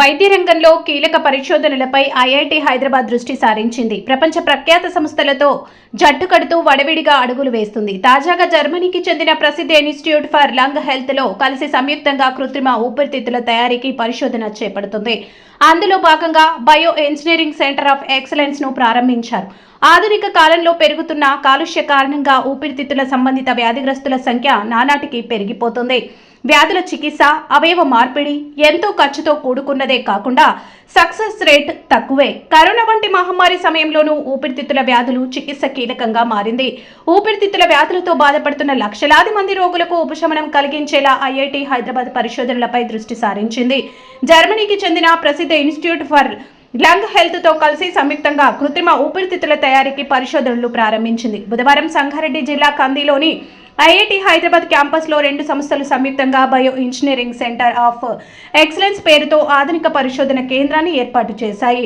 వైద్య రంగంలో కీలక పరిశోధనలపై ఐఐటి హైదరాబాద్ దృష్టి సారించింది. ప్రపంచ ప్రఖ్యాత సంస్థలతో జట్టు కడుతూ వడవిడిగా అడుగులు వేస్తుంది. తాజాగా జర్మనీకి చెందిన ప్రసిద్ధ ఇన్స్టిట్యూట్ ఫర్ లంగ్ హెల్త్లో కలిసి సంయుక్తంగా కృత్రిమ ఊపిరితిత్తుల తయారీకి పరిశోధన చేపడుతుంది. అందులో భాగంగా బయో ఇంజనీరింగ్ సెంటర్ ఆఫ్ ఎక్సలెన్స్ను ప్రారంభించారు. ఆధునిక కాలంలో పెరుగుతున్న కాలుష్య కారణంగా ఊపిరితిత్తుల సంబంధిత వ్యాధిగ్రస్తుల సంఖ్య నానాటికి పెరిగిపోతుంది. వ్యాధుల చికిత్స అవయవ మార్పిడి ఎంతో ఖర్చుతో కూడుకున్నదే కాకుండా సక్సెస్ రేట్ తక్కువే. కరోనా వంటి మహమ్మారి సమయంలోనూ ఊపిరితిత్తుల వ్యాధులు చికిత్స కీలకంగా మారింది. ఊపిరితిత్తుల వ్యాధులతో బాధపడుతున్న లక్షలాది మంది రోగులకు ఉపశమనం కలిగించేలా ఐఐటి హైదరాబాద్ పరిశోధనలపై దృష్టి సారించింది. జర్మనీకి చెందిన ప్రసిద్ధ ఇన్స్టిట్యూట్ ఫర్ లంగ్ హెల్త్తో కలిసి సంయుక్తంగా కృత్రిమ ఊపిరితిత్తుల తయారీకి పరిశోధనలు ప్రారంభించింది. బుధవారం సంగారెడ్డి జిల్లా కందిలోని ఐఐటి హైదరాబాద్ క్యాంపస్లో రెండు సంస్థలు సంయుక్తంగా bio engineering centre of excellence పేరుతో ఆధునిక పరిశోధన కేంద్రాన్ని ఏర్పాటు చేశాయి.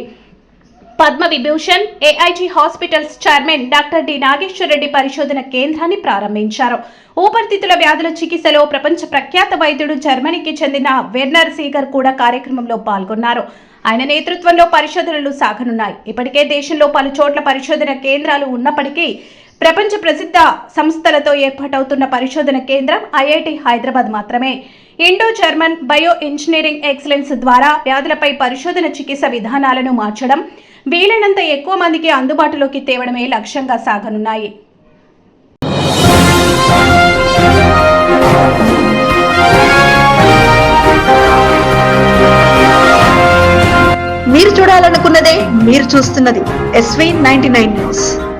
Padma Vibhushan AIG hospitals chairman doctor D Nageswara Reddy పరిశోధన కేంద్రాన్ని ప్రారంభించారు. ఊపిరితిత్తుల వ్యాధుల చికిత్సలో ప్రపంచ ప్రఖ్యాత వైద్యుడు జర్మనీకి చెందిన వెర్నర్ సీగర్ కూడా కార్యక్రమంలో పాల్గొన్నారు. ఆయన నేతృత్వంలో పరిశోధనలు సాగనున్నాయి. ఇప్పటికే దేశంలో పలు చోట్ల పరిశోధన కేంద్రాలు ఉన్నప్పటికీ ప్రపంచ ప్రసిద్ధ సంస్థలతో ఏర్పాటవుతున్న పరిశోధన కేంద్రం ఐఐటి హైదరాబాద్ మాత్రమే. Indo German bio engineering excellence ద్వారా వ్యాధులపై పరిశోధన చికిత్స విధానాలను మార్చడం వీలైనంత ఎక్కువ మందికి అందుబాటులోకి తేవడమే లక్ష్యంగా సాగనున్నాయి. మీరు చూడాలనుకున్నదే మీరు చూస్తున్నది ఎస్వీ నైన్టీ నైన్ న్యూస్.